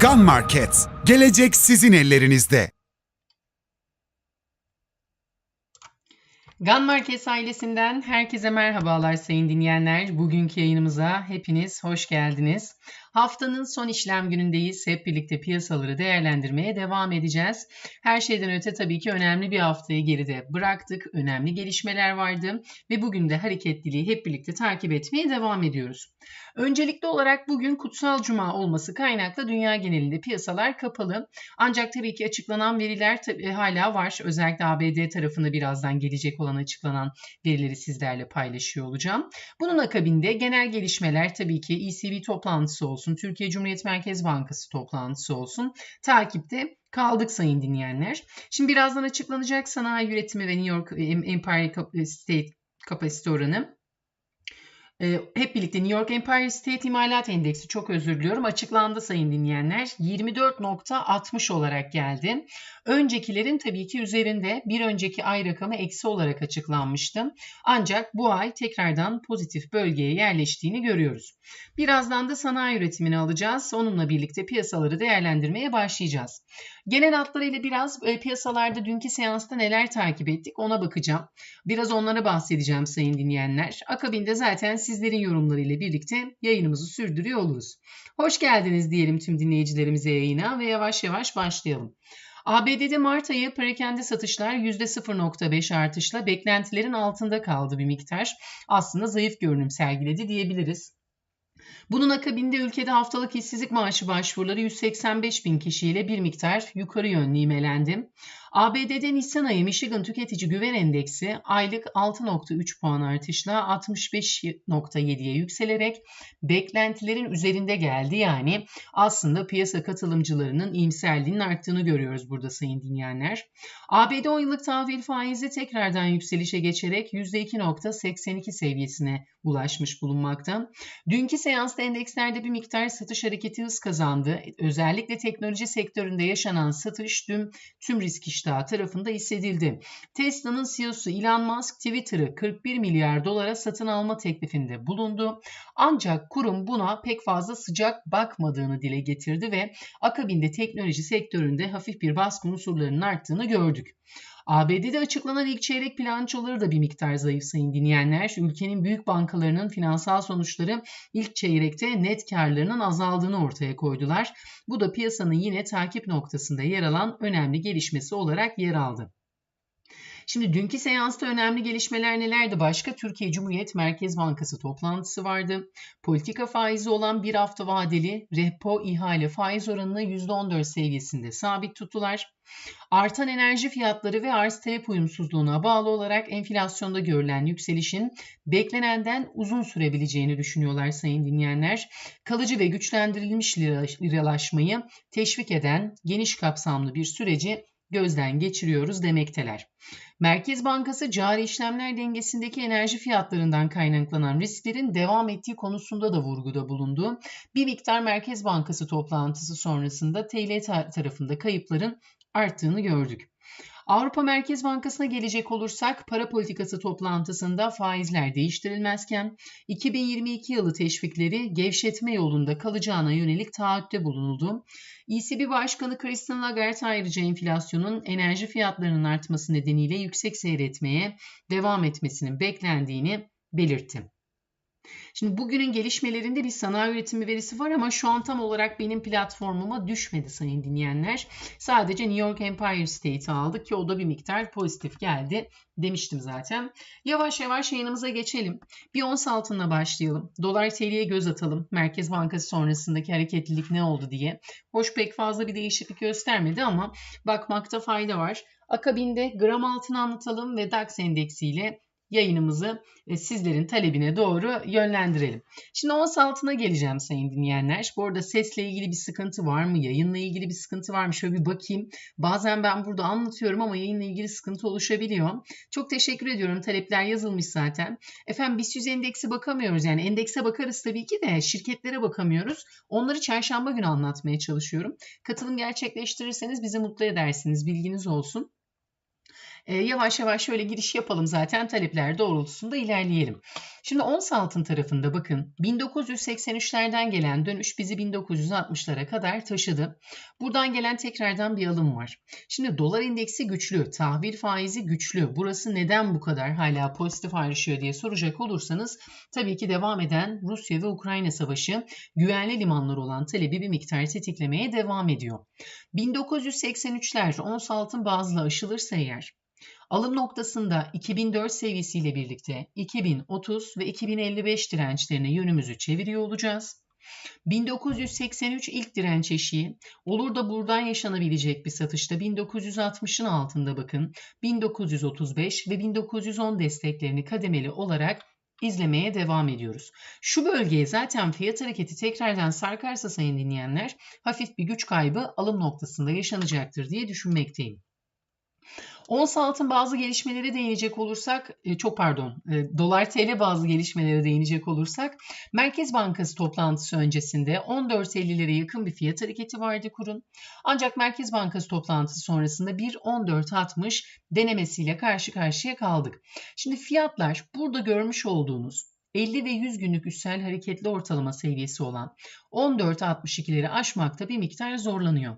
Gun Market. Gelecek sizin ellerinizde. Gun Markets ailesinden herkese merhabalar sayın dinleyenler. Bugünkü yayınımıza hepiniz hoş geldiniz. Haftanın son işlem günündeyiz. Hep birlikte piyasaları değerlendirmeye devam edeceğiz. Her şeyden öte tabii ki önemli bir haftayı geride bıraktık. Önemli gelişmeler vardı ve bugün de hareketliliği hep birlikte takip etmeye devam ediyoruz. Öncelikli olarak bugün kutsal cuma olması kaynaklı dünya genelinde piyasalar kapalı. Ancak tabii ki açıklanan veriler tabii hala var. Özellikle ABD tarafında birazdan gelecek olan açıklanan verileri sizlerle paylaşıyor olacağım. Bunun akabinde genel gelişmeler tabii ki ECB toplantısı olsun, Türkiye Cumhuriyet Merkez Bankası toplantısı olsun. Takipte kaldık sayın dinleyenler. Şimdi birazdan açıklanacak sanayi üretimi ve New York Empire State kapasite oranı. Ee, hep birlikte New York Empire State İmalat Endeksi çok özür diliyorum açıklandı sayın dinleyenler. 24.60 olarak geldi. Öncekilerin tabii ki üzerinde bir önceki ay rakamı eksi olarak açıklanmıştı. Ancak bu ay tekrardan pozitif bölgeye yerleştiğini görüyoruz. Birazdan da sanayi üretimini alacağız. Onunla birlikte piyasaları değerlendirmeye başlayacağız. Genel hatlarıyla biraz e, piyasalarda dünkü seansta neler takip ettik ona bakacağım. Biraz onlara bahsedeceğim sayın dinleyenler. Akabinde zaten sizlerin yorumlarıyla birlikte yayınımızı sürdürüyor oluruz. Hoş geldiniz diyelim tüm dinleyicilerimize yayına ve yavaş yavaş başlayalım. ABD'de Mart ayı perakende satışlar %0.5 artışla beklentilerin altında kaldı bir miktar. Aslında zayıf görünüm sergiledi diyebiliriz. Bunun akabinde ülkede haftalık işsizlik maaşı başvuruları 185 bin kişiyle bir miktar yukarı yönlü ivmelendi. ABD'de Nisan ayı Michigan Tüketici Güven Endeksi aylık 6.3 puan artışla 65.7'ye yükselerek beklentilerin üzerinde geldi. Yani aslında piyasa katılımcılarının iyimserliğinin arttığını görüyoruz burada sayın dinleyenler. ABD 10 yıllık tahvil faizi tekrardan yükselişe geçerek %2.82 seviyesine ulaşmış bulunmakta. Dünkü seansta endekslerde bir miktar satış hareketi hız kazandı. Özellikle teknoloji sektöründe yaşanan satış tüm, tüm risk iştahı tarafında hissedildi. Tesla'nın CEO'su Elon Musk Twitter'ı 41 milyar dolara satın alma teklifinde bulundu. Ancak kurum buna pek fazla sıcak bakmadığını dile getirdi ve akabinde teknoloji sektöründe hafif bir baskı unsurlarının arttığını gördük. ABD'de açıklanan ilk çeyrek bilançoları da bir miktar zayıf sayın dinleyenler. Ülkenin büyük bankalarının finansal sonuçları ilk çeyrekte net karlarının azaldığını ortaya koydular. Bu da piyasanın yine takip noktasında yer alan önemli gelişmesi olarak yer aldı. Şimdi dünkü seansta önemli gelişmeler nelerdi? Başka Türkiye Cumhuriyet Merkez Bankası toplantısı vardı. Politika faizi olan bir hafta vadeli repo ihale faiz oranını %14 seviyesinde sabit tuttular. Artan enerji fiyatları ve arz talep uyumsuzluğuna bağlı olarak enflasyonda görülen yükselişin beklenenden uzun sürebileceğini düşünüyorlar sayın dinleyenler. Kalıcı ve güçlendirilmiş liralaşmayı teşvik eden geniş kapsamlı bir süreci gözden geçiriyoruz demekteler. Merkez Bankası cari işlemler dengesindeki enerji fiyatlarından kaynaklanan risklerin devam ettiği konusunda da vurguda bulundu. Bir miktar Merkez Bankası toplantısı sonrasında TL tarafında kayıpların arttığını gördük. Avrupa Merkez Bankası'na gelecek olursak para politikası toplantısında faizler değiştirilmezken 2022 yılı teşvikleri gevşetme yolunda kalacağına yönelik taahhütte bulunuldu. ECB Başkanı Christine Lagarde ayrıca enflasyonun enerji fiyatlarının artması nedeniyle yüksek seyretmeye devam etmesinin beklendiğini belirtti. Şimdi bugünün gelişmelerinde bir sanayi üretimi verisi var ama şu an tam olarak benim platformuma düşmedi sayın dinleyenler. Sadece New York Empire State'i aldık ki o da bir miktar pozitif geldi demiştim zaten. Yavaş yavaş yayınımıza geçelim. Bir ons altına başlayalım. Dolar TL'ye göz atalım. Merkez Bankası sonrasındaki hareketlilik ne oldu diye. Hoş pek fazla bir değişiklik göstermedi ama bakmakta fayda var. Akabinde gram altını anlatalım ve DAX endeksiyle yayınımızı e, sizlerin talebine doğru yönlendirelim. Şimdi ons altına geleceğim sayın dinleyenler. Bu arada sesle ilgili bir sıkıntı var mı? Yayınla ilgili bir sıkıntı var mı? Şöyle bir bakayım. Bazen ben burada anlatıyorum ama yayınla ilgili sıkıntı oluşabiliyor. Çok teşekkür ediyorum. Talepler yazılmış zaten. Efendim BIST 100 endeksi bakamıyoruz. Yani endekse bakarız tabii ki de şirketlere bakamıyoruz. Onları çarşamba günü anlatmaya çalışıyorum. Katılım gerçekleştirirseniz bizi mutlu edersiniz. Bilginiz olsun. E, yavaş yavaş şöyle giriş yapalım zaten talepler doğrultusunda ilerleyelim. Şimdi ons altın tarafında bakın 1983'lerden gelen dönüş bizi 1960'lara kadar taşıdı. Buradan gelen tekrardan bir alım var. Şimdi dolar endeksi güçlü, tahvil faizi güçlü. Burası neden bu kadar hala pozitif ayrışıyor diye soracak olursanız tabii ki devam eden Rusya ve Ukrayna savaşı güvenli limanlar olan talebi bir miktar tetiklemeye devam ediyor. 1983'ler ons altın bazlı aşılırsa eğer Alım noktasında 2004 seviyesiyle birlikte 2030 ve 2055 dirençlerine yönümüzü çeviriyor olacağız. 1983 ilk direnç eşiği olur da buradan yaşanabilecek bir satışta 1960'ın altında bakın 1935 ve 1910 desteklerini kademeli olarak izlemeye devam ediyoruz. Şu bölgeye zaten fiyat hareketi tekrardan sarkarsa sayın dinleyenler hafif bir güç kaybı alım noktasında yaşanacaktır diye düşünmekteyim. Ons altın bazı gelişmelere değinecek olursak, e, çok pardon, e, dolar TL bazı gelişmelere değinecek olursak, Merkez Bankası toplantısı öncesinde 14.50'lere yakın bir fiyat hareketi vardı kurun. Ancak Merkez Bankası toplantısı sonrasında bir 14.60 denemesiyle karşı karşıya kaldık. Şimdi fiyatlar burada görmüş olduğunuz 50 ve 100 günlük üstel hareketli ortalama seviyesi olan 14.62'leri aşmakta bir miktar zorlanıyor.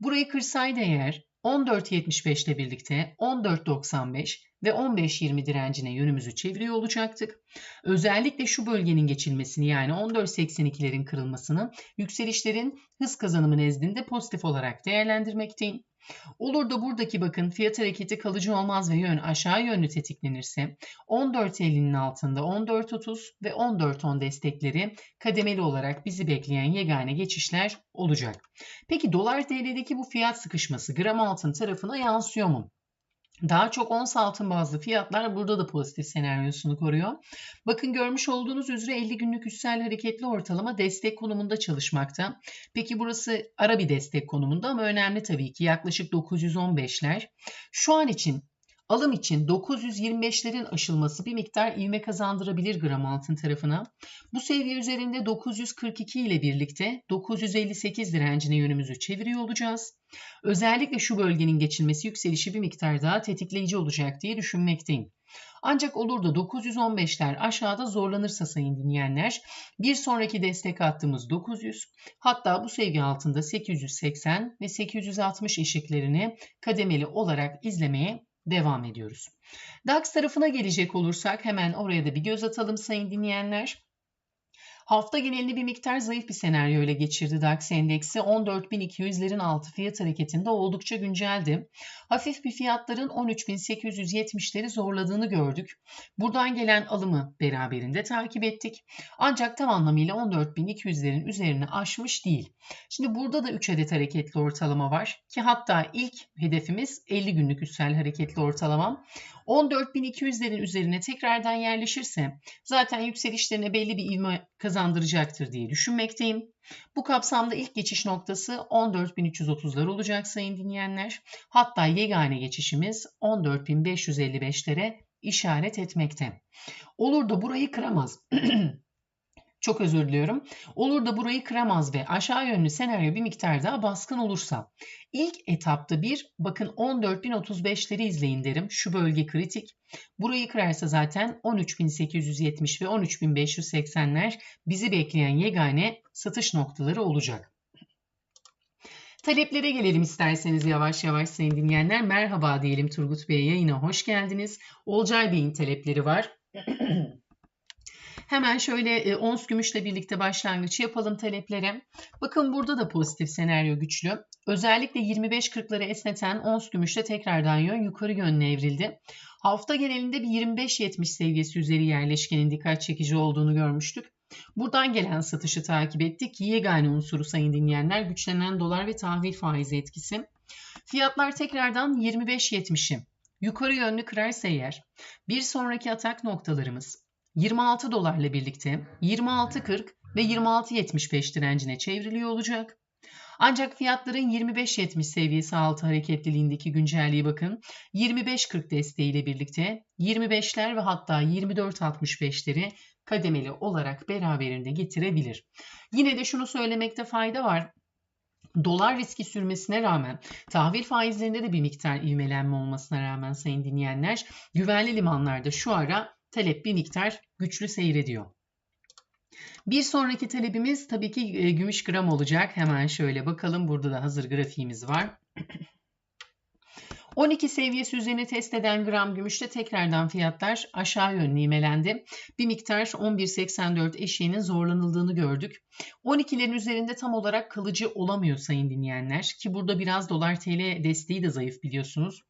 Burayı kırsaydı eğer 14.75 ile birlikte 14.95 ve 15.20 direncine yönümüzü çeviriyor olacaktık. Özellikle şu bölgenin geçilmesini yani 14.82'lerin kırılmasını yükselişlerin hız kazanımı nezdinde pozitif olarak değerlendirmekteyim. Olur da buradaki bakın fiyat hareketi kalıcı olmaz ve yön aşağı yönlü tetiklenirse 14.50'nin altında 14.30 ve 14.10 destekleri kademeli olarak bizi bekleyen yegane geçişler olacak. Peki dolar TL'deki bu fiyat sıkışması gram altın tarafına yansıyor mu? Daha çok ons altın bazlı fiyatlar burada da pozitif senaryosunu koruyor. Bakın görmüş olduğunuz üzere 50 günlük üstel hareketli ortalama destek konumunda çalışmakta. Peki burası ara bir destek konumunda ama önemli tabii ki yaklaşık 915'ler. Şu an için Alım için 925'lerin aşılması bir miktar ivme kazandırabilir gram altın tarafına. Bu seviye üzerinde 942 ile birlikte 958 direncine yönümüzü çeviriyor olacağız. Özellikle şu bölgenin geçilmesi yükselişi bir miktar daha tetikleyici olacak diye düşünmekteyim. Ancak olur da 915'ler aşağıda zorlanırsa sayın dinleyenler bir sonraki destek hattımız 900 hatta bu seviye altında 880 ve 860 eşiklerini kademeli olarak izlemeye devam ediyoruz. DAX tarafına gelecek olursak hemen oraya da bir göz atalım sayın dinleyenler. Hafta genelini bir miktar zayıf bir senaryo ile geçirdi DAX endeksi. 14.200'lerin altı fiyat hareketinde oldukça günceldi. Hafif bir fiyatların 13.870'leri zorladığını gördük. Buradan gelen alımı beraberinde takip ettik. Ancak tam anlamıyla 14.200'lerin üzerine aşmış değil. Şimdi burada da 3 adet hareketli ortalama var ki hatta ilk hedefimiz 50 günlük üstel hareketli ortalamam. 14.200'lerin üzerine tekrardan yerleşirse zaten yükselişlerine belli bir ivme kazandıracaktır diye düşünmekteyim. Bu kapsamda ilk geçiş noktası 14.330'lar olacak sayın dinleyenler. Hatta yegane geçişimiz 14.555'lere işaret etmekte. Olur da burayı kıramaz. Çok özür diliyorum. Olur da burayı kıramaz ve aşağı yönlü senaryo bir miktar daha baskın olursa ilk etapta bir bakın 14.035'leri izleyin derim. Şu bölge kritik. Burayı kırarsa zaten 13.870 ve 13.580'ler bizi bekleyen yegane satış noktaları olacak. Taleplere gelelim isterseniz yavaş yavaş sayın dinleyenler. Merhaba diyelim Turgut Bey'e yayına hoş geldiniz. Olcay Bey'in talepleri var. Hemen şöyle e, ons gümüşle birlikte başlangıç yapalım taleplere. Bakın burada da pozitif senaryo güçlü. Özellikle 25-40'ları esneten ons gümüşte tekrardan yön yukarı yönüne evrildi. Hafta genelinde bir 25-70 seviyesi üzeri yerleşkenin dikkat çekici olduğunu görmüştük. Buradan gelen satışı takip ettik. Yegane unsuru sayın dinleyenler güçlenen dolar ve tahvil faizi etkisi. Fiyatlar tekrardan 25-70'i yukarı yönlü kırarsa eğer bir sonraki atak noktalarımız 26 dolarla birlikte 26.40 ve 26.75 direncine çevriliyor olacak. Ancak fiyatların 25.70 seviyesi altı hareketliliğindeki güncelliği bakın 25.40 desteğiyle birlikte 25'ler ve hatta 24.65'leri kademeli olarak beraberinde getirebilir. Yine de şunu söylemekte fayda var. Dolar riski sürmesine rağmen tahvil faizlerinde de bir miktar ivmelenme olmasına rağmen sayın dinleyenler güvenli limanlarda şu ara talep bir miktar güçlü seyrediyor. Bir sonraki talebimiz tabii ki e, gümüş gram olacak. Hemen şöyle bakalım. Burada da hazır grafiğimiz var. 12 seviyesi üzerine test eden gram gümüşte tekrardan fiyatlar aşağı yönlü ivmelendi. Bir miktar 11.84 eşiğinin zorlanıldığını gördük. 12'lerin üzerinde tam olarak kalıcı olamıyor sayın dinleyenler ki burada biraz dolar TL desteği de zayıf biliyorsunuz.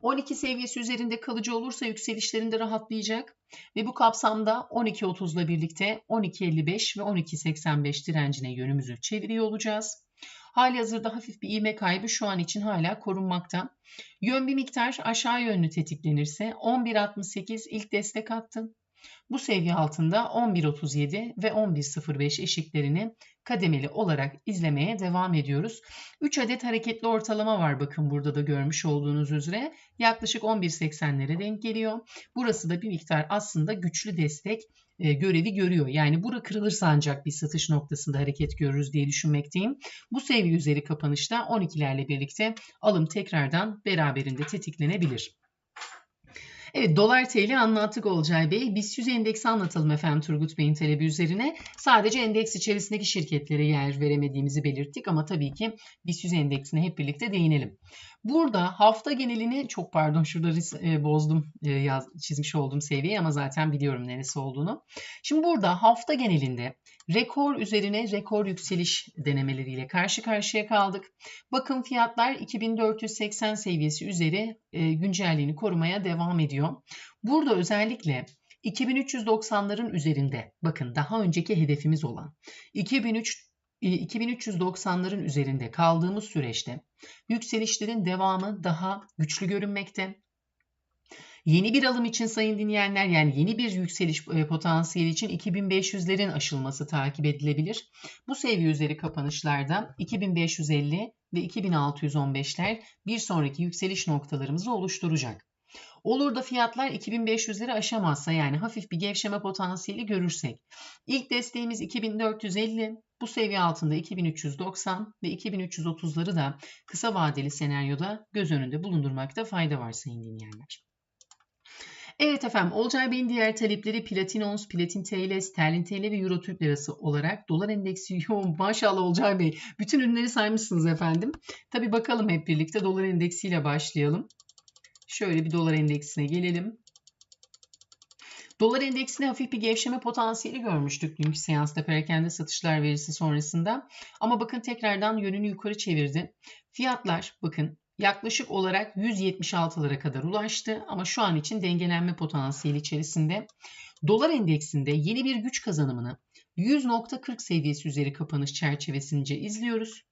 12 seviyesi üzerinde kalıcı olursa yükselişlerinde rahatlayacak ve bu kapsamda 12.30 ile birlikte 12.55 ve 12.85 direncine yönümüzü çeviriyor olacağız. Hali hazırda hafif bir ivme kaybı şu an için hala korunmakta. Yön bir miktar aşağı yönlü tetiklenirse 11.68 ilk destek attı. Bu seviye altında 11.37 ve 11.05 eşiklerini kademeli olarak izlemeye devam ediyoruz. 3 adet hareketli ortalama var bakın burada da görmüş olduğunuz üzere. Yaklaşık 11.80'lere denk geliyor. Burası da bir miktar aslında güçlü destek e, görevi görüyor. Yani bura kırılırsa ancak bir satış noktasında hareket görürüz diye düşünmekteyim. Bu seviye üzeri kapanışta 12'lerle birlikte alım tekrardan beraberinde tetiklenebilir. Evet dolar TL anlattık Olcay Bey. BIST 100 endeksi anlatalım efendim Turgut Bey'in talebi üzerine. Sadece endeks içerisindeki şirketlere yer veremediğimizi belirttik ama tabii ki BIST 100 endeksine hep birlikte değinelim. Burada hafta genelini çok pardon şurada e, bozdum e, yaz, çizmiş olduğum seviyeyi ama zaten biliyorum neresi olduğunu. Şimdi burada hafta genelinde rekor üzerine rekor yükseliş denemeleriyle karşı karşıya kaldık. Bakın fiyatlar 2480 seviyesi üzeri e, güncelliğini korumaya devam ediyor. Burada özellikle 2390'ların üzerinde bakın daha önceki hedefimiz olan 2003 2390'ların üzerinde kaldığımız süreçte yükselişlerin devamı daha güçlü görünmekte. Yeni bir alım için sayın dinleyenler yani yeni bir yükseliş e, potansiyeli için 2500'lerin aşılması takip edilebilir. Bu seviye üzeri kapanışlarda 2550 ve 2615'ler bir sonraki yükseliş noktalarımızı oluşturacak. Olur da fiyatlar 2500'leri aşamazsa yani hafif bir gevşeme potansiyeli görürsek. İlk desteğimiz 2450, bu seviye altında 2390 ve 2330'ları da kısa vadeli senaryoda göz önünde bulundurmakta fayda var sayın dinleyenler. Evet efendim Olcay Bey'in diğer talepleri platin ons, platin TL, sterlin TL ve euro Türk lirası olarak dolar endeksi yoğun. Maşallah Olcay Bey bütün ürünleri saymışsınız efendim. Tabi bakalım hep birlikte dolar endeksiyle başlayalım. Şöyle bir dolar endeksine gelelim. Dolar endeksinde hafif bir gevşeme potansiyeli görmüştük dünkü seansta perakende satışlar verisi sonrasında. Ama bakın tekrardan yönünü yukarı çevirdi. Fiyatlar bakın yaklaşık olarak 176'lara kadar ulaştı ama şu an için dengelenme potansiyeli içerisinde. Dolar endeksinde yeni bir güç kazanımını 100.40 seviyesi üzeri kapanış çerçevesince izliyoruz.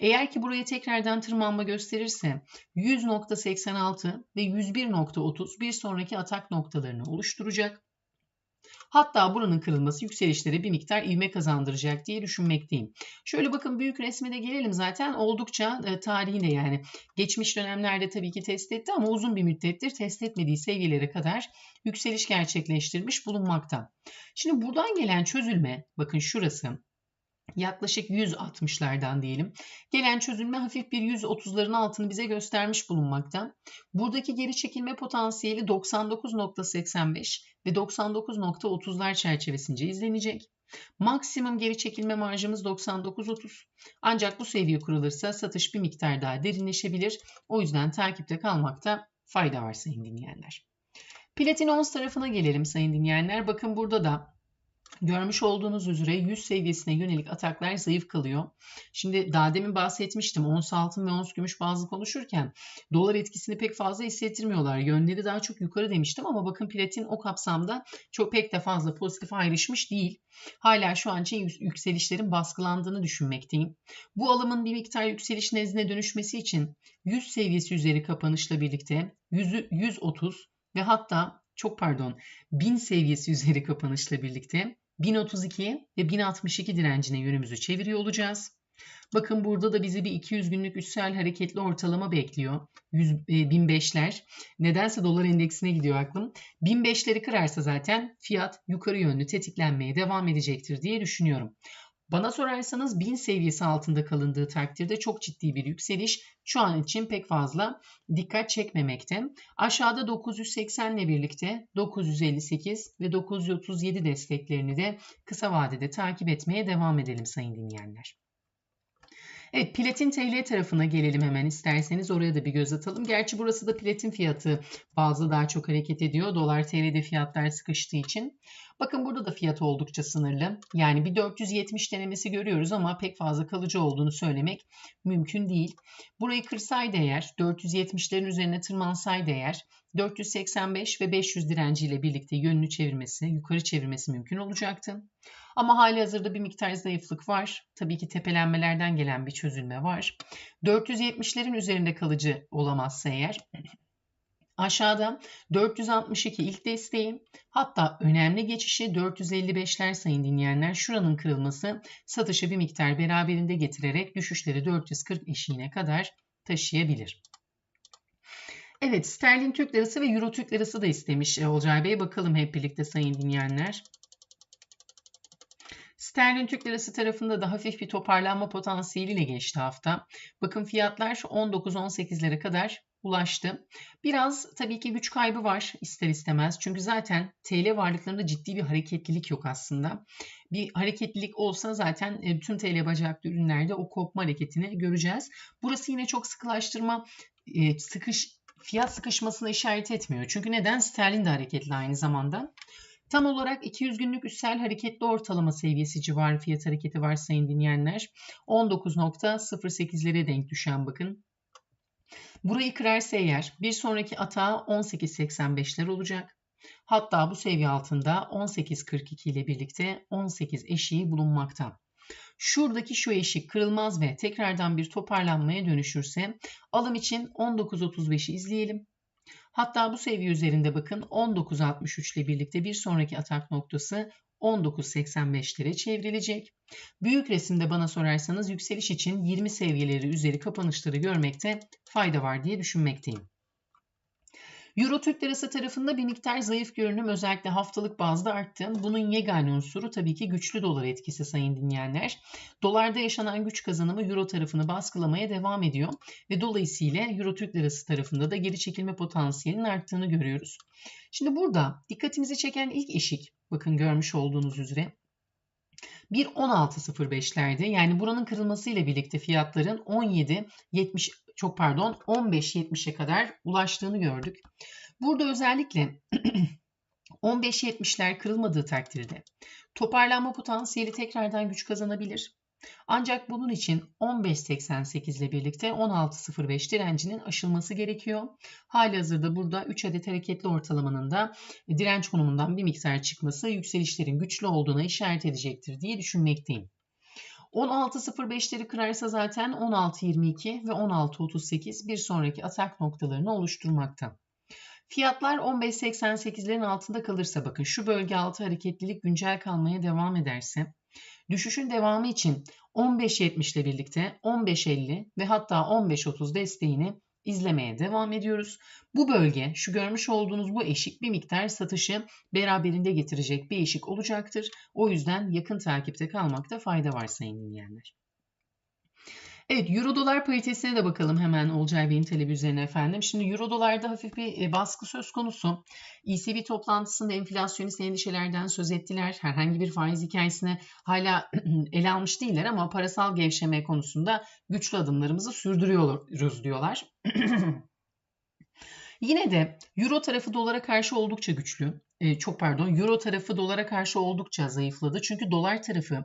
Eğer ki buraya tekrardan tırmanma gösterirse 100.86 ve 101.30 bir sonraki atak noktalarını oluşturacak. Hatta buranın kırılması yükselişlere bir miktar ivme kazandıracak diye düşünmekteyim. Şöyle bakın büyük resme de gelelim zaten oldukça e, tarihinde yani geçmiş dönemlerde tabii ki test etti ama uzun bir müddettir test etmediği seviyelere kadar yükseliş gerçekleştirmiş bulunmakta. Şimdi buradan gelen çözülme bakın şurası yaklaşık 160'lardan diyelim. Gelen çözülme hafif bir 130'ların altını bize göstermiş bulunmakta. Buradaki geri çekilme potansiyeli 99.85 ve 99.30'lar çerçevesince izlenecek. Maksimum geri çekilme marjımız 99.30. Ancak bu seviye kurulursa satış bir miktar daha derinleşebilir. O yüzden takipte kalmakta fayda var sayın dinleyenler. Platin ons tarafına gelelim sayın dinleyenler. Bakın burada da Görmüş olduğunuz üzere 100 seviyesine yönelik ataklar zayıf kalıyor. Şimdi daha demin bahsetmiştim ons altın ve ons gümüş bazı konuşurken dolar etkisini pek fazla hissettirmiyorlar. Yönleri daha çok yukarı demiştim ama bakın platin o kapsamda çok pek de fazla pozitif ayrışmış değil. Hala şu an için yükselişlerin baskılandığını düşünmekteyim. Bu alımın bir miktar yükseliş nezdine dönüşmesi için 100 seviyesi üzeri kapanışla birlikte 100, 130 ve hatta çok pardon 1000 seviyesi üzeri kapanışla birlikte 1032 ve 1062 direncine yönümüzü çeviriyor olacağız. Bakın burada da bizi bir 200 günlük üstsel hareketli ortalama bekliyor. 100, e, 1005'ler. Nedense dolar endeksine gidiyor aklım. 1005'leri kırarsa zaten fiyat yukarı yönlü tetiklenmeye devam edecektir diye düşünüyorum. Bana sorarsanız 1000 seviyesi altında kalındığı takdirde çok ciddi bir yükseliş şu an için pek fazla dikkat çekmemekte. Aşağıda 980 ile birlikte 958 ve 937 desteklerini de kısa vadede takip etmeye devam edelim sayın dinleyenler. Evet platin TL tarafına gelelim hemen isterseniz oraya da bir göz atalım. Gerçi burası da platin fiyatı bazı daha çok hareket ediyor. Dolar TL'de fiyatlar sıkıştığı için. Bakın burada da fiyat oldukça sınırlı. Yani bir 470 denemesi görüyoruz ama pek fazla kalıcı olduğunu söylemek mümkün değil. Burayı kırsaydı eğer 470'lerin üzerine tırmansaydı eğer 485 ve 500 direnciyle birlikte yönünü çevirmesi, yukarı çevirmesi mümkün olacaktı. Ama hali hazırda bir miktar zayıflık var. Tabii ki tepelenmelerden gelen bir çözülme var. 470'lerin üzerinde kalıcı olamazsa eğer Aşağıda 462 ilk desteği hatta önemli geçişi 455'ler sayın dinleyenler şuranın kırılması satışı bir miktar beraberinde getirerek düşüşleri 440 eşiğine kadar taşıyabilir. Evet sterlin Türk lirası ve euro Türk lirası da istemiş e, Olcay Bey. Bakalım hep birlikte sayın dinleyenler. Sterlin Türk Lirası tarafında da hafif bir toparlanma potansiyeliyle geçti hafta. Bakın fiyatlar 19-18'lere kadar ulaştı. Biraz tabii ki güç kaybı var ister istemez. Çünkü zaten TL varlıklarında ciddi bir hareketlilik yok aslında. Bir hareketlilik olsa zaten e, bütün TL bacaklı ürünlerde o kopma hareketini göreceğiz. Burası yine çok sıkılaştırma, e, sıkış, fiyat sıkışmasına işaret etmiyor. Çünkü neden? Sterlin de hareketli aynı zamanda. Tam olarak 200 günlük üstel hareketli ortalama seviyesi civarı fiyat hareketi var sayın dinleyenler. 19.08'lere denk düşen bakın. Burayı kırarsa eğer bir sonraki atağı 18.85'ler olacak. Hatta bu seviye altında 18.42 ile birlikte 18 eşiği bulunmakta. Şuradaki şu eşik kırılmaz ve tekrardan bir toparlanmaya dönüşürse alım için 19.35'i izleyelim. Hatta bu seviye üzerinde bakın 19.63 ile birlikte bir sonraki atak noktası 19.85'lere çevrilecek. Büyük resimde bana sorarsanız yükseliş için 20 seviyeleri üzeri kapanışları görmekte fayda var diye düşünmekteyim. Euro Türk Lirası tarafında bir miktar zayıf görünüm özellikle haftalık bazda arttı. Bunun yegane unsuru tabii ki güçlü dolar etkisi sayın dinleyenler. Dolarda yaşanan güç kazanımı Euro tarafını baskılamaya devam ediyor ve dolayısıyla Euro Türk Lirası tarafında da geri çekilme potansiyelinin arttığını görüyoruz. Şimdi burada dikkatimizi çeken ilk eşik bakın görmüş olduğunuz üzere bir 16.05'lerde yani buranın kırılmasıyla birlikte fiyatların 17.70 çok pardon 15.70'e kadar ulaştığını gördük. Burada özellikle 15.70'ler kırılmadığı takdirde toparlanma potansiyeli tekrardan güç kazanabilir. Ancak bunun için 15.88 ile birlikte 16.05 direncinin aşılması gerekiyor. Hali hazırda burada 3 adet hareketli ortalamanın da direnç konumundan bir miktar çıkması yükselişlerin güçlü olduğuna işaret edecektir diye düşünmekteyim. 16.05'leri kırarsa zaten 16.22 ve 16.38 bir sonraki atak noktalarını oluşturmakta. Fiyatlar 15.88'lerin altında kalırsa bakın şu bölge altı hareketlilik güncel kalmaya devam ederse düşüşün devamı için 15.70 ile birlikte 15.50 ve hatta 15.30 desteğini izlemeye devam ediyoruz. Bu bölge şu görmüş olduğunuz bu eşik bir miktar satışı beraberinde getirecek bir eşik olacaktır. O yüzden yakın takipte kalmakta fayda var sayın dinleyenler. Evet Euro dolar paritesine de bakalım hemen Olcay Bey'in talebi üzerine efendim. Şimdi Euro dolarda hafif bir e, baskı söz konusu. ECB toplantısında enflasyonist endişelerden söz ettiler. Herhangi bir faiz hikayesine hala ele almış değiller ama parasal gevşeme konusunda güçlü adımlarımızı sürdürüyoruz diyorlar. Yine de Euro tarafı dolara karşı oldukça güçlü. E, çok pardon Euro tarafı dolara karşı oldukça zayıfladı. Çünkü dolar tarafı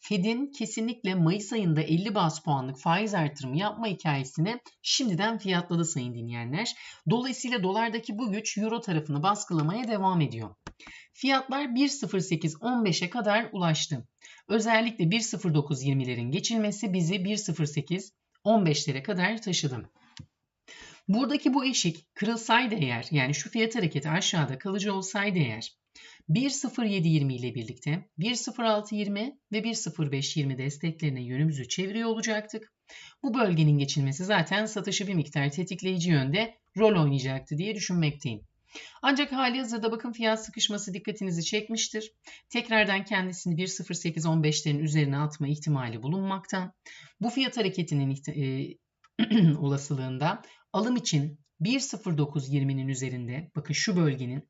Fed'in kesinlikle Mayıs ayında 50 bas puanlık faiz artırımı yapma hikayesini şimdiden fiyatladı sayın dinleyenler. Dolayısıyla dolardaki bu güç euro tarafını baskılamaya devam ediyor. Fiyatlar 1.08.15'e kadar ulaştı. Özellikle 1.09.20'lerin geçilmesi bizi 1.08.15'lere kadar taşıdı. Buradaki bu eşik kırılsaydı eğer yani şu fiyat hareketi aşağıda kalıcı olsaydı eğer 1.0720 ile birlikte 1.0620 ve 1.0520 desteklerine yönümüzü çeviriyor olacaktık. Bu bölgenin geçilmesi zaten satışı bir miktar tetikleyici yönde rol oynayacaktı diye düşünmekteyim. Ancak hali hazırda bakın fiyat sıkışması dikkatinizi çekmiştir. Tekrardan kendisini 1.0815'lerin üzerine atma ihtimali bulunmakta. Bu fiyat hareketinin e, olasılığında alım için 1.0920'nin üzerinde bakın şu bölgenin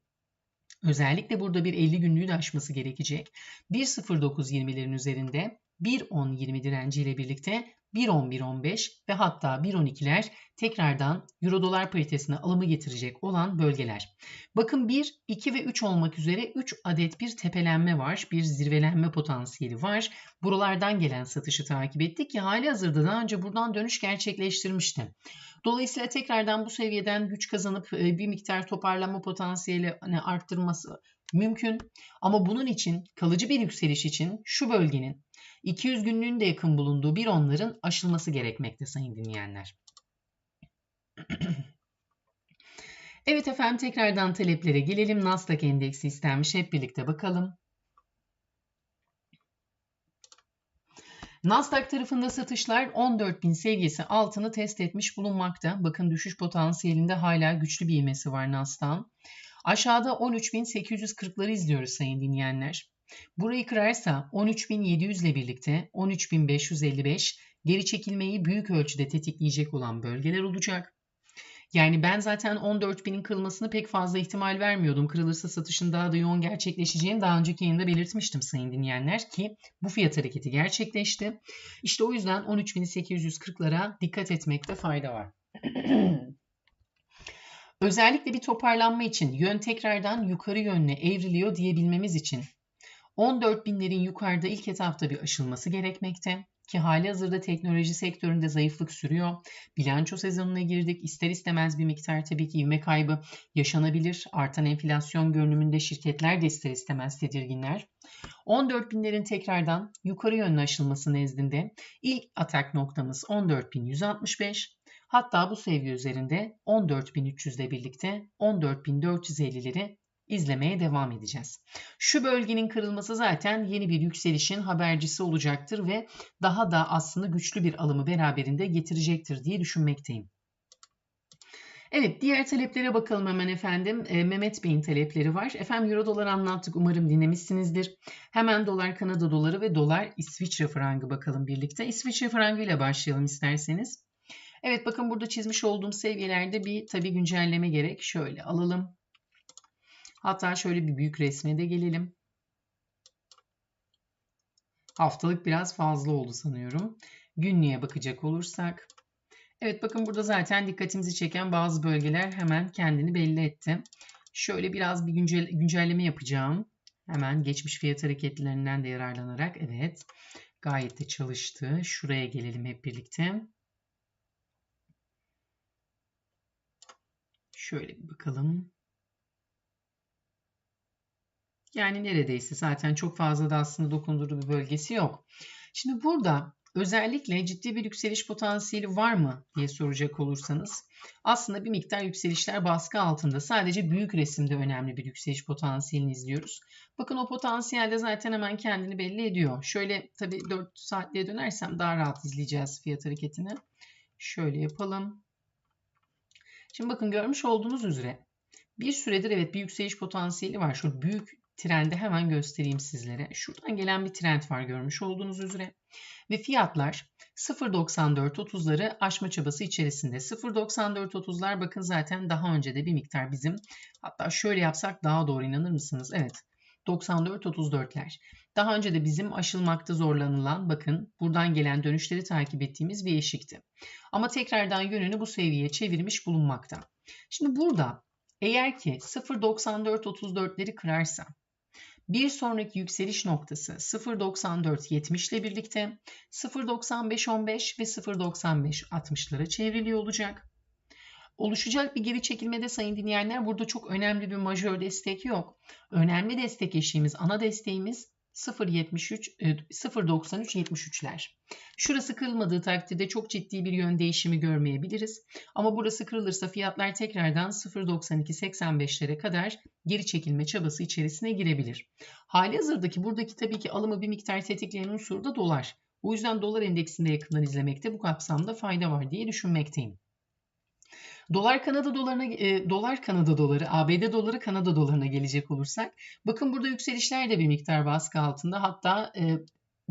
özellikle burada bir 50 günlüğü de aşması gerekecek. 1.0920'lerin üzerinde 1.10-20 direnci ile birlikte 1.11-15 ve hatta 1.12'ler tekrardan euro dolar paritesine alımı getirecek olan bölgeler. Bakın 1, 2 ve 3 olmak üzere 3 adet bir tepelenme var. Bir zirvelenme potansiyeli var. Buralardan gelen satışı takip ettik ki hali hazırda daha önce buradan dönüş gerçekleştirmişti. Dolayısıyla tekrardan bu seviyeden güç kazanıp e, bir miktar toparlanma potansiyeli hani arttırması mümkün. Ama bunun için kalıcı bir yükseliş için şu bölgenin 200 günlüğün de yakın bulunduğu bir onların aşılması gerekmekte sayın dinleyenler. evet efendim tekrardan taleplere gelelim. Nasdaq endeksi istenmiş. Hep birlikte bakalım. Nasdaq tarafında satışlar 14.000 seviyesi altını test etmiş bulunmakta. Bakın düşüş potansiyelinde hala güçlü bir ivmesi var Nasdaq'ın. Aşağıda 13.840'ları izliyoruz sayın dinleyenler. Burayı kırarsa 13.700 ile birlikte 13.555 geri çekilmeyi büyük ölçüde tetikleyecek olan bölgeler olacak. Yani ben zaten 14.000'in kırılmasını pek fazla ihtimal vermiyordum. Kırılırsa satışın daha da yoğun gerçekleşeceğini daha önceki yayında belirtmiştim sayın dinleyenler ki bu fiyat hareketi gerçekleşti. İşte o yüzden 13.840'lara dikkat etmekte fayda var. Özellikle bir toparlanma için yön tekrardan yukarı yönlü evriliyor diyebilmemiz için 14 binlerin yukarıda ilk etapta bir aşılması gerekmekte ki hali hazırda teknoloji sektöründe zayıflık sürüyor. Bilanço sezonuna girdik. İster istemez bir miktar tabii ki ivme kaybı yaşanabilir. Artan enflasyon görünümünde şirketler de ister istemez tedirginler. 14 binlerin tekrardan yukarı yönlü aşılması nezdinde ilk atak noktamız 14.165. Hatta bu seviye üzerinde 14.300 ile birlikte 14.450'leri izlemeye devam edeceğiz. Şu bölgenin kırılması zaten yeni bir yükselişin habercisi olacaktır ve daha da aslında güçlü bir alımı beraberinde getirecektir diye düşünmekteyim. Evet diğer taleplere bakalım hemen efendim. E, Mehmet Bey'in talepleri var. Efendim euro dolar anlattık umarım dinlemişsinizdir. Hemen dolar Kanada doları ve dolar İsviçre frangı bakalım birlikte. İsviçre frangı ile başlayalım isterseniz. Evet bakın burada çizmiş olduğum seviyelerde bir tabi güncelleme gerek. Şöyle alalım. Hatta şöyle bir büyük resme de gelelim. Haftalık biraz fazla oldu sanıyorum. Günlüğe bakacak olursak. Evet bakın burada zaten dikkatimizi çeken bazı bölgeler hemen kendini belli etti. Şöyle biraz bir güncel, güncelleme yapacağım. Hemen geçmiş fiyat hareketlerinden de yararlanarak. Evet gayet de çalıştı. Şuraya gelelim hep birlikte. Şöyle bir bakalım. Yani neredeyse zaten çok fazla da aslında dokundurduğu bir bölgesi yok. Şimdi burada özellikle ciddi bir yükseliş potansiyeli var mı diye soracak olursanız aslında bir miktar yükselişler baskı altında. Sadece büyük resimde önemli bir yükseliş potansiyelini izliyoruz. Bakın o potansiyelde zaten hemen kendini belli ediyor. Şöyle tabii 4 saatliğe dönersem daha rahat izleyeceğiz fiyat hareketini. Şöyle yapalım. Şimdi bakın görmüş olduğunuz üzere bir süredir evet bir yükseliş potansiyeli var. Şu büyük trendi hemen göstereyim sizlere. Şuradan gelen bir trend var görmüş olduğunuz üzere. Ve fiyatlar 0.94.30'ları aşma çabası içerisinde. 0.94.30'lar bakın zaten daha önce de bir miktar bizim. Hatta şöyle yapsak daha doğru inanır mısınız? Evet. 94-34'ler. Daha önce de bizim aşılmakta zorlanılan bakın buradan gelen dönüşleri takip ettiğimiz bir eşikti. Ama tekrardan yönünü bu seviyeye çevirmiş bulunmakta. Şimdi burada eğer ki 0.94-34'leri kırarsa bir sonraki yükseliş noktası 0.94.70 ile birlikte 0.95.15 ve 0.95.60'lara çevriliyor olacak. Oluşacak bir geri çekilmede sayın dinleyenler burada çok önemli bir majör destek yok. Önemli destek eşiğimiz, ana desteğimiz 0.73 0.93.73'ler. E, Şurası kırılmadığı takdirde çok ciddi bir yön değişimi görmeyebiliriz. Ama burası kırılırsa fiyatlar tekrardan 0.92.85'lere kadar geri çekilme çabası içerisine girebilir. Hali hazırdaki buradaki tabii ki alımı bir miktar tetikleyen unsur da dolar. O yüzden dolar endeksinde yakından izlemekte bu kapsamda fayda var diye düşünmekteyim. Dolar Kanada dolarına e, dolar Kanada doları, ABD doları Kanada dolarına gelecek olursak bakın burada yükselişler de bir miktar baskı altında. Hatta e,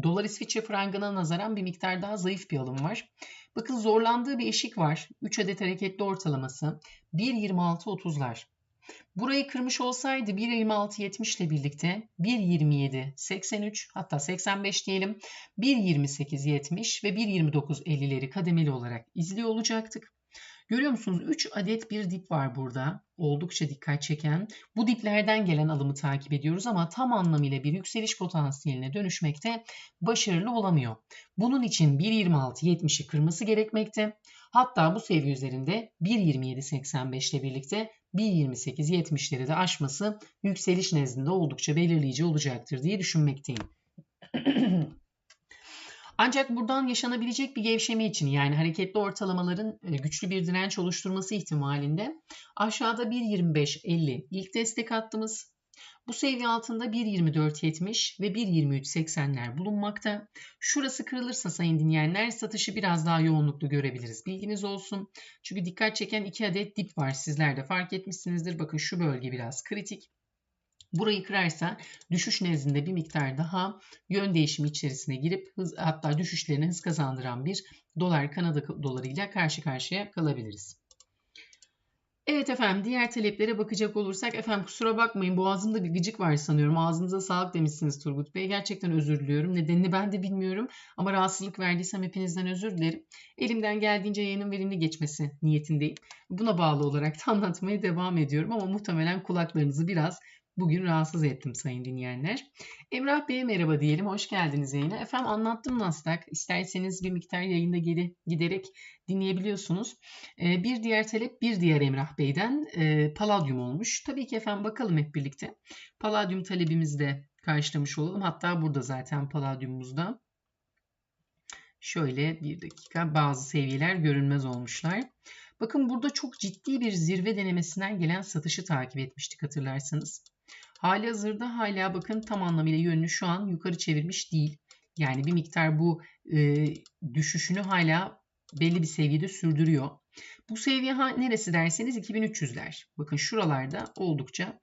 dolar İsviçre frangına nazaran bir miktar daha zayıf bir alım var. Bakın zorlandığı bir eşik var. 3 adet hareketli ortalaması 1.26.30'lar. Burayı kırmış olsaydı 1.26.70 ile birlikte 1.27.83 hatta 85 diyelim 1.28.70 ve 1.29.50'leri kademeli olarak izliyor olacaktık. Görüyor musunuz? 3 adet bir dip var burada. Oldukça dikkat çeken. Bu diplerden gelen alımı takip ediyoruz ama tam anlamıyla bir yükseliş potansiyeline dönüşmekte başarılı olamıyor. Bunun için 1.26.70'i kırması gerekmekte. Hatta bu seviye üzerinde 1.27.85 ile birlikte 1.28.70'leri de aşması yükseliş nezdinde oldukça belirleyici olacaktır diye düşünmekteyim. Ancak buradan yaşanabilecek bir gevşeme için yani hareketli ortalamaların e, güçlü bir direnç oluşturması ihtimalinde aşağıda 1.25.50 ilk destek hattımız. Bu seviye altında 1.24.70 ve 1.23.80'ler bulunmakta. Şurası kırılırsa sayın dinleyenler satışı biraz daha yoğunluklu görebiliriz. Bilginiz olsun. Çünkü dikkat çeken iki adet dip var. Sizler de fark etmişsinizdir. Bakın şu bölge biraz kritik. Burayı kırarsa düşüş nezdinde bir miktar daha yön değişimi içerisine girip hız, hatta düşüşlerine hız kazandıran bir dolar Kanada doları ile karşı karşıya kalabiliriz. Evet efendim diğer taleplere bakacak olursak efendim kusura bakmayın boğazımda bir gıcık var sanıyorum. Ağzınıza sağlık demişsiniz Turgut Bey. Gerçekten özür diliyorum. Nedenini ben de bilmiyorum ama rahatsızlık verdiysem hepinizden özür dilerim. Elimden geldiğince yayının verimli geçmesi niyetindeyim. Buna bağlı olarak da anlatmaya devam ediyorum ama muhtemelen kulaklarınızı biraz Bugün rahatsız ettim sayın dinleyenler. Emrah Bey'e merhaba diyelim. Hoş geldiniz yayına. Efendim anlattım Nasdaq. İsterseniz bir miktar yayında geri giderek dinleyebiliyorsunuz. Ee, bir diğer talep bir diğer Emrah Bey'den e, Palladium olmuş. Tabii ki efendim bakalım hep birlikte. Palladium talebimizi de karşılamış olalım. Hatta burada zaten Palladium'umuzda. Şöyle bir dakika bazı seviyeler görünmez olmuşlar. Bakın burada çok ciddi bir zirve denemesinden gelen satışı takip etmiştik hatırlarsanız. Hali hazırda hala bakın tam anlamıyla yönünü şu an yukarı çevirmiş değil. Yani bir miktar bu e, düşüşünü hala belli bir seviyede sürdürüyor. Bu seviye neresi derseniz 2300'ler. Bakın şuralarda oldukça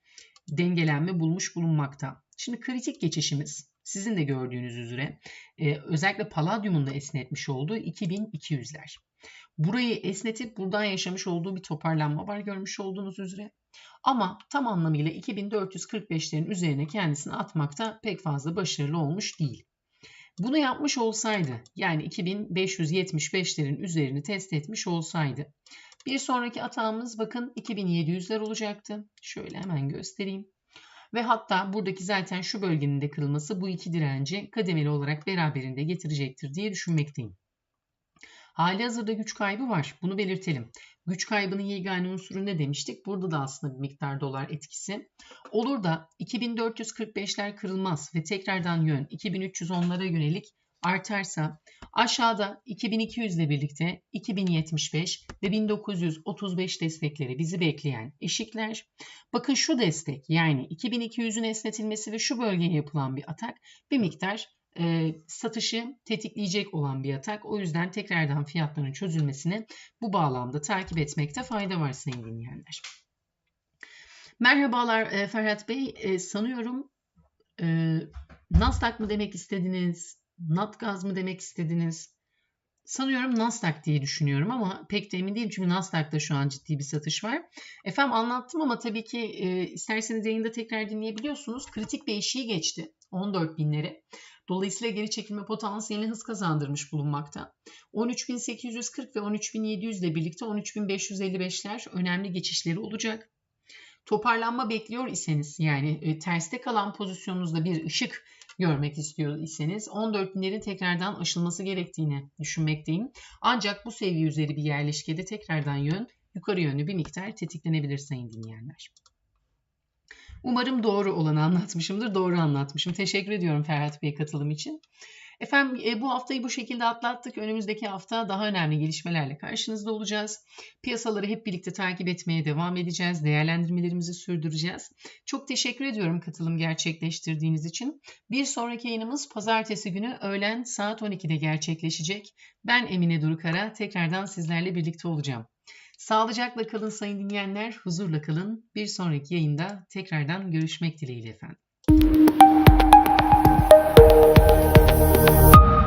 dengelenme bulmuş bulunmakta. Şimdi kritik geçişimiz sizin de gördüğünüz üzere e, özellikle Palladium'un da esnetmiş olduğu 2200'ler. Burayı esnetip buradan yaşamış olduğu bir toparlanma var görmüş olduğunuz üzere. Ama tam anlamıyla 2445'lerin üzerine kendisini atmakta pek fazla başarılı olmuş değil. Bunu yapmış olsaydı yani 2575'lerin üzerini test etmiş olsaydı bir sonraki atağımız bakın 2700'ler olacaktı. Şöyle hemen göstereyim. Ve hatta buradaki zaten şu bölgenin de kırılması bu iki direnci kademeli olarak beraberinde getirecektir diye düşünmekteyim. Hali hazırda güç kaybı var. Bunu belirtelim. Güç kaybının yegane unsuru ne demiştik? Burada da aslında bir miktar dolar etkisi. Olur da 2445'ler kırılmaz ve tekrardan yön 2310'lara yönelik artarsa aşağıda 2200 ile birlikte 2075 ve 1935 destekleri bizi bekleyen eşikler. Bakın şu destek yani 2200'ün esnetilmesi ve şu bölgeye yapılan bir atak bir miktar e, satışı tetikleyecek olan bir atak. O yüzden tekrardan fiyatların çözülmesini bu bağlamda takip etmekte fayda var sayın dinleyenler. Merhabalar e, Ferhat Bey. E, sanıyorum e, Nasdaq mı demek istediniz? Natgaz mı demek istediniz? Sanıyorum Nasdaq diye düşünüyorum ama pek de emin değilim çünkü Nasdaq'ta şu an ciddi bir satış var. Efendim anlattım ama tabii ki e, isterseniz yayında tekrar dinleyebiliyorsunuz. Kritik bir eşiği geçti 14 binleri. Dolayısıyla geri çekilme potansiyelini hız kazandırmış bulunmakta. 13.840 ve 13.700 ile birlikte 13.555'ler önemli geçişleri olacak. Toparlanma bekliyor iseniz yani e, terste kalan pozisyonunuzda bir ışık görmek istiyor iseniz 14 binlerin tekrardan aşılması gerektiğini düşünmekteyim. Ancak bu seviye üzeri bir yerleşkede tekrardan yön yukarı yönlü bir miktar tetiklenebilir sayın dinleyenler. Umarım doğru olanı anlatmışımdır. Doğru anlatmışım. Teşekkür ediyorum Ferhat Bey katılım için. Efendim e, bu haftayı bu şekilde atlattık. Önümüzdeki hafta daha önemli gelişmelerle karşınızda olacağız. Piyasaları hep birlikte takip etmeye devam edeceğiz. Değerlendirmelerimizi sürdüreceğiz. Çok teşekkür ediyorum katılım gerçekleştirdiğiniz için. Bir sonraki yayınımız pazartesi günü öğlen saat 12'de gerçekleşecek. Ben Emine Durukara tekrardan sizlerle birlikte olacağım. Sağlıcakla kalın sayın dinleyenler, huzurla kalın. Bir sonraki yayında tekrardan görüşmek dileğiyle efendim.